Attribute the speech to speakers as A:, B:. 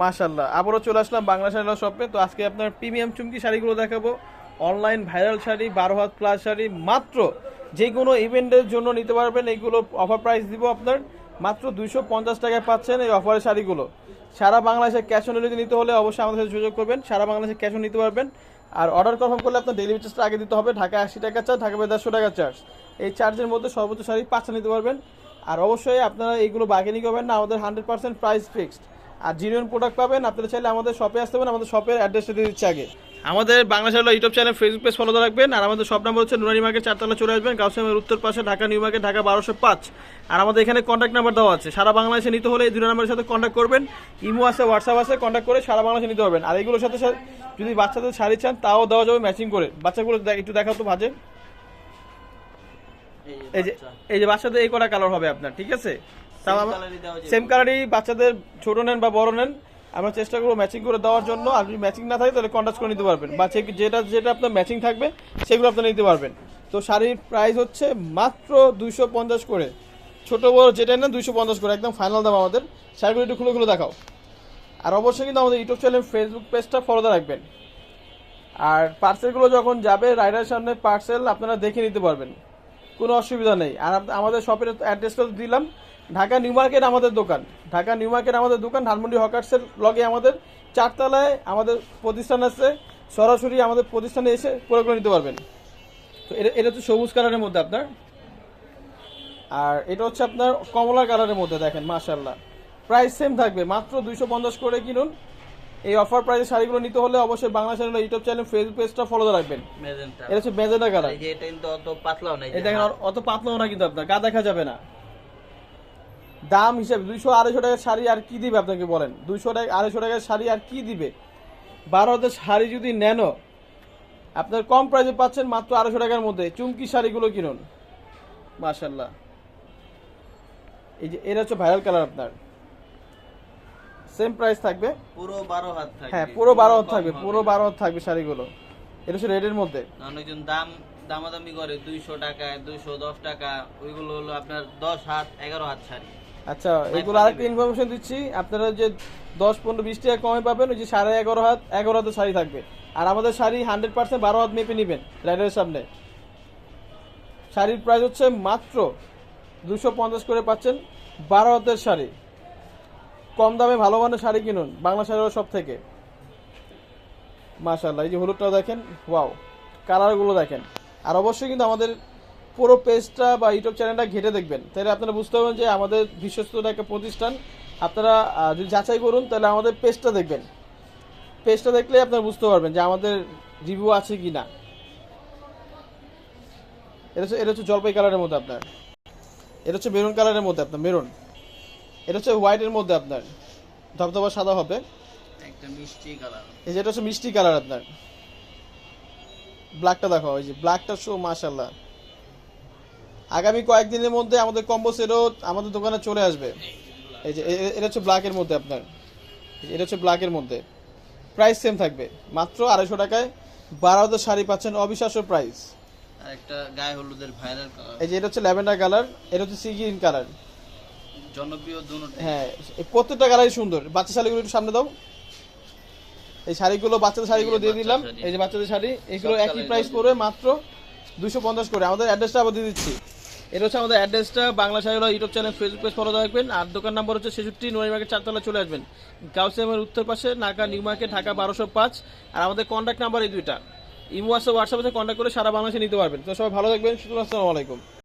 A: মাশাল্লাহ আবারও চলে আসলাম বাংলা শাড়ি শপে তো আজকে আপনার প্রিমিয়াম চুমকি শাড়িগুলো দেখাবো। অনলাইন ভাইরাল শাড়ি বারো হাত প্লাস শাড়ি, মাত্র যে কোনো ইভেন্টের জন্য নিতে পারবেন। এইগুলো অফার প্রাইস দিব আপনার। মাত্র দুইশো পঞ্চাশ টাকায় পাচ্ছেন এই অফারের শাড়িগুলো। সারা বাংলাদেশে ক্যাশ অন ডেলিভারি নিতে হলে অবশ্যই আমাদের সাথে যোগাযোগ করবেন। সারা বাংলাদেশে ক্যাশ অন নিতে পারবেন। আর অর্ডার কনফার্ম করলে আপনার ডেলিভারি চার্জটা আগে দিতে হবে। ঢাকায় আশি টাকা চার্জ ঢাকা দেড়শো টাকা চার্জ এই চার্জের মধ্যে সর্বোচ্চ শাড়ি পাঁচটা নিতে পারবেন। আর অবশ্যই আপনারা এইগুলো বার্গেনিং করবেন না। আমাদের হান্ড্রেড পার্সেন্ট প্রাইস ফিক্সড আর জিনিয়ন প্রোডাক্ট পাবেন আপনারা চাইলে আমাদের শপে আসতে পারেন আমাদের শপের অ্যাড্রেসটা দিয়ে দিচ্ছি আগে। আমাদের Bangla channel YouTube channel Facebook page follow রাখবেন আর আমাদের সব নাম্বার হচ্ছে নুরানি মার্কেট চারতলা চলে আসবেন গাউসিয়ামের উত্তর পাশে ঢাকা নিউ মার্কেট ঢাকা বারোশো পাঁচ। আর আমাদের এখানে কন্ট্যাক্ট নাম্বার দেওয়া আছে। সারা বাংলাদেশে নিতে হলে এই দুটো নাম্বারের সাথে কন্ট্যাক্ট করবেন ইমো আছে হোয়াটসঅ্যাপ আছে কন্ট্যাক্ট করে সারা বাংলাদেশে নিতে পারবেন। আর এগুলোর সাথে যদি বাচ্চাদের শাড়ি চান তাও দেওয়া যাবে ম্যাচিং করে। বাচ্চাগুলো দেখ- একটু দেখাও তো ভাজে। এই যে এই যে বাচ্চাদের এই কটা কালার হবে আপনার ঠিক আছে? সেম কালারই বাচ্চাদের ছোট নেন বা বড় নেন আমরা চেষ্টা করব ম্যাচিং করে দেওয়ার জন্য। আর যদি ম্যাচিং না থাকে তাহলে কন্ট্যাক্ট করে নিতে পারবেন। বা যেটা যেটা আপনার ম্যাচিং থাকবে সেগুলো আপনারা নিতে পারবেন। তো শাড়ির প্রাইস হচ্ছে মাত্র দুইশো পঞ্চাশ করে। ছোট বড় যেটা নেন দুইশো পঞ্চাশ করে। একদম ফাইনাল দাম আমাদের। শাড়িগুলো একটু খুলে খুলে দেখাও। আর অবশ্যই কিন্তু আমাদের ইউটিউব চ্যানেল ফেসবুক পেজটা ফলোতে রাখবেন। আর পার্সেলগুলো যখন যাবে রাইডারের সামনে পার্সেল আপনারা দেখে নিতে পারবেন। কোনো অসুবিধা নেই। আর আমাদের শপের অ্যাড্রেসটা দিলাম। ঢাকা নিউ মার্কেট আমাদের দোকান। ঢাকা নিউ মার্কেট আমাদের দোকান, ধানমন্ডি হকার্সের লগে আমাদের চারতলায় আমাদের প্রতিষ্ঠান আছে। সরাসরি আমাদের প্রতিষ্ঠানে এসে করে করে নিতে পারবেন। তো এটা এটা হচ্ছে সবুজ কালারের মধ্যে আপনার। আর এটা হচ্ছে আপনার কমলা কালারের মধ্যে দেখেন মাশাল্লাহ প্রাইস সেম থাকবে, মাত্র দুইশো পঞ্চাশ করে কিনুন। এই অফার প্রাইসে শাড়িগুলো নিতে হলে অবশ্যই Bangla channel YouTube channel Facebook পেজটা ফলো রাখবেন।
B: মেজেন্টা।
A: এটা হচ্ছে মেজেন্টা কালার
B: এই যে এটা কিন্তু অত পাতলাও নাই
A: এই দেখেন অত পাতলাও না কিন্তু আপনার গা দেখা যাবে না। দাম হিসেবে দুইশো আড়াইশো টাকার শাড়ি আর কি দিবে আপনাকে বলেন? দুইশো টাকা আড়াইশো টাকার শাড়ি আর কি দিবে? বারো হাজার শাড়ি যদি নেনো আপনার কম প্রাইসে পাচ্ছেন মাত্র আড়াইশো টাকার মধ্যে। চুমকি শাড়িগুলো কিনুন। মাশাল্লাহ এই যে এটা হচ্ছে ভাইরাল কালার আপনার। সেম প্রাইস থাকবে।
B: পুরো 12 হাত থাকবে।
A: হ্যাঁ পুরো বারো হাত থাকবে পুরো
B: না।
A: বারো হাত থাকবে শাড়িগুলো। এটা হচ্ছে রেডের মধ্যে।
B: অনেকজন দাম দামাদামি করে 200 টাকায় 210 টাকা ওইগুলো হলো আপনার 10 হাত 11 হাত শাড়ি।
A: আচ্ছা এগুলো আরেকটা ইনফরমেশন দিচ্ছি। আপনারা যে দশ পনেরো বিশ টাকা কমে পাবেন ওই যে সাড়ে এগারো হাত এগারো হাতের শাড়ি থাকবে। আর আমাদের শাড়ি হান্ড্রেড পার্সেন্ট বারো হাত মেপে নেবেন লাইটের সামনে। শাড়ির প্রাইস হচ্ছে মাত্র দুশো পঞ্চাশ করে পাচ্ছেন বারো হাতের শাড়ি। কম দামে ভালো মানের শাড়ি কিনুন, বাংলা শাড়ির সব থেকে মাশাল্লাহ এই যে হলুদটাও দেখেন, ওয়াও, কালারগুলো দেখেন। আর অবশ্যই কিন্তু আমাদের পুরো পেজটা বা ইউটিউব চ্যানেলটা ঘেটে দেখবেন। তাহলে আপনারা বুঝতে পারবেন যে আমাদের বিশ্বস্ত একটা প্রতিষ্ঠান। আপনারা যদি যাচাই করুন, তাহলে আমাদের পেজটা দেখবেন। পেজটা দেখলে আপনারা বুঝতে পারবেন যে আমাদের রিভিউ আছে কি না। এটা হচ্ছে এটা হচ্ছে জলপাই কালারের মধ্যে আপনার। এটা হচ্ছে মেরুন কালারের মধ্যে আপনার মেরুন এটা হচ্ছে হোয়াইটের মধ্যে আপনার। ধবধবা সাদা হবে।
B: একটা মিষ্টি কালার।
A: এই যে এটা হচ্ছে মিষ্টি কালার আপনার। ব্ল্যাকটা দেখো এই যে ব্ল্যাকটা শো মাশাল্লাহ আগামী কয়েকদিনের মধ্যে আমাদের কম্বো সেটও আমাদের দোকানে চলে আসবে। এই যে এটা হচ্ছে ব্ল্যাকের মধ্যে আপনার। এটা হচ্ছে ব্ল্যাকের মধ্যে। প্রাইস সেম থাকবে। মাত্র আড়াইশো টাকায় বারো হাজার শাড়ি পাচ্ছেন অবিশ্বাস্য প্রাইস
B: আর একটা গায়ে হলুদের ভাইরাল কালার
A: এই যে এটা হচ্ছে ল্যাভেন্ডার কালার এটা হচ্ছে সি গ্রিন কালার
B: জনপ্রিয়
A: হ্যাঁ প্রত্যেকটা কালারই সুন্দর। বাচ্চা শাড়িগুলো একটু সামনে দাও। এই শাড়িগুলো বাচ্চাদের শাড়িগুলো দিয়ে দিলাম। এই যে বাচ্চাদের শাড়ি এগুলো একই প্রাইস পড়বে মাত্র দুশো পঞ্চাশ করে। আমাদের অ্যাড্রেসটা আবার দিয়ে দিচ্ছি। এটা হচ্ছে আমাদের অ্যাড্রেসটা। বাংলা শাড়িগুলো YouTube channel Facebook page follow রাখবেন। আর দোকান নাম্বার হচ্ছে ছেষট্টি নোয়ারি মার্কেট চারতলা চলে আসবেন। গাউসিয়ামের উত্তর পাশে নাকা নিউ মার্কেট ঢাকা বারোশো পাঁচ। আর আমাদের কন্ট্যাক্ট নাম্বার এই দুইটা। ইমো আছে হোয়াটসঅ্যাপে কন্ট্যাক্ট করে সারা বাংলাদেশে নিতে পারবেন। তো সবাই ভালো থাকবেন শুধু আসসালামু আলাইকুম।